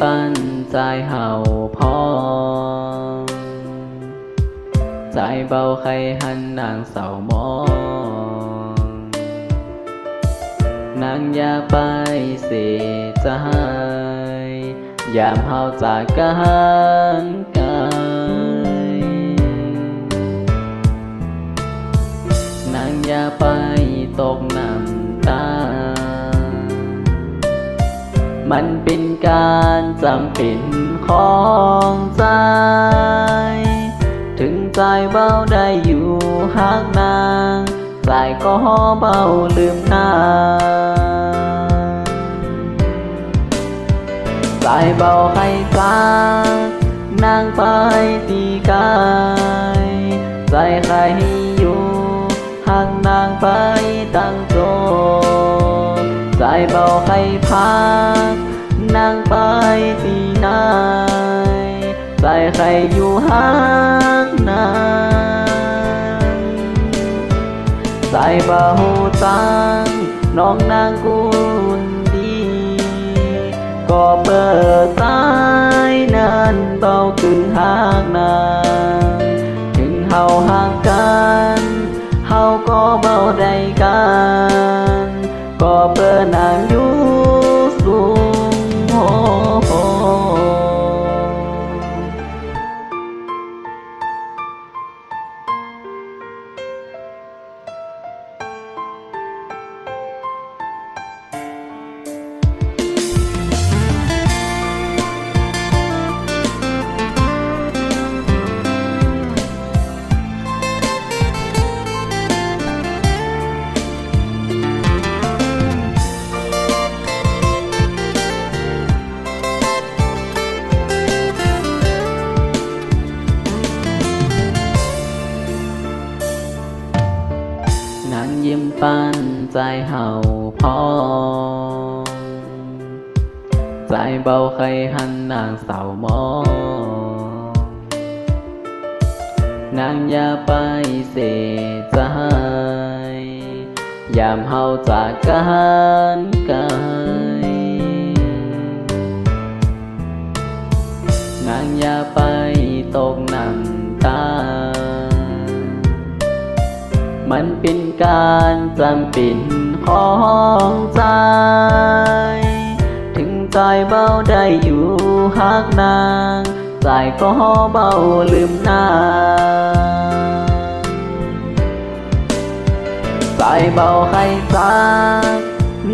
ปั้นใจเห่าพอง ใจเบาใครหันนางเศร้ามอง นางอยากไปเสียใจยามเฮาจากกันไกลนางอยากไปตกน้ำตา มันเป็น การจำเป็นของใจ ถึงใจเบาได้อยู่หักนางใจก็เบาลืมนางใจเบาให้จานางไปตีกายใจใครอยู่หักนางไปตั้งโจใจเบาให้พัก หักนางใจเบาตังน้องนางกุนดี ก็เปิดใจนั้นเบาขึ้นหากนางถึงเฮาห่างกันเฮาก็เบาได้กัน ก็เปิดนาง ปันใจเห่าพองใจเบาใครหันนางเศร้ามอง นางอย่าไปเสียใจยามเฮาจากกันไกลนางอย่าไปตกน้ำตา มันเป็นการจำเป็นของใจ ถึงใจเบาได้อยู่หักนางใจก็เบาลืมนางใจเบาให้จาก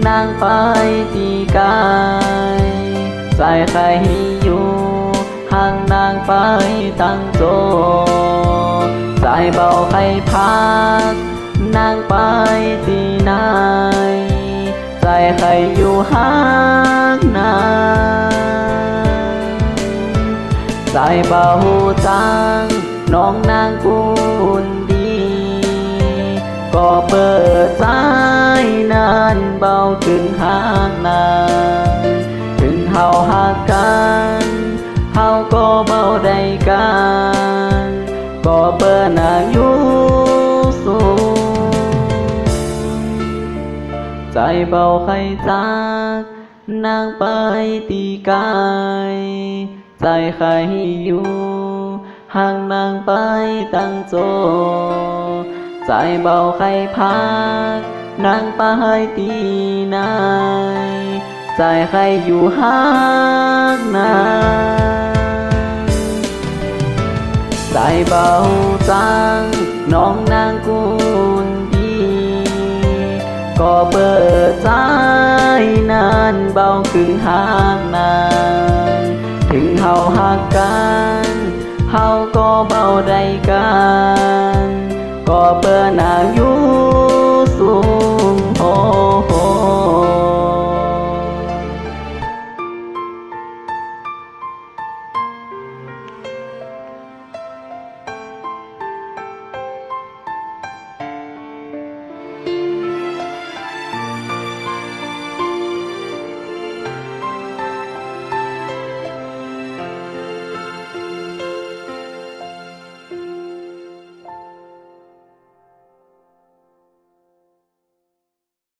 นางไปตีกายใจใครอยู่ห่างนางไปตั้งโจ ใจเบาให้พักนางไปที่ไหนใจใครอยู่ห่างนางใจเบาจังน้องนางกุนดี ก็เปิดใจนั้นเบาถึงห่างนางถึงเฮาหากกันเฮาก็เบาได้กัน ใจเบาใครจากนางไปตีกาย ใจใครอยู่ห่างนางไปตั้งโจ ใจเบาใครพักนางไปตีนายใจใครอยู่ห่างนางใจเบาจังน้องนางกุนดี ก็เปิดใจนานเบาขึ้นหางนางถึงเฮาหักกันเฮาก็เบาได้กัน ก็เปิดนางอยู่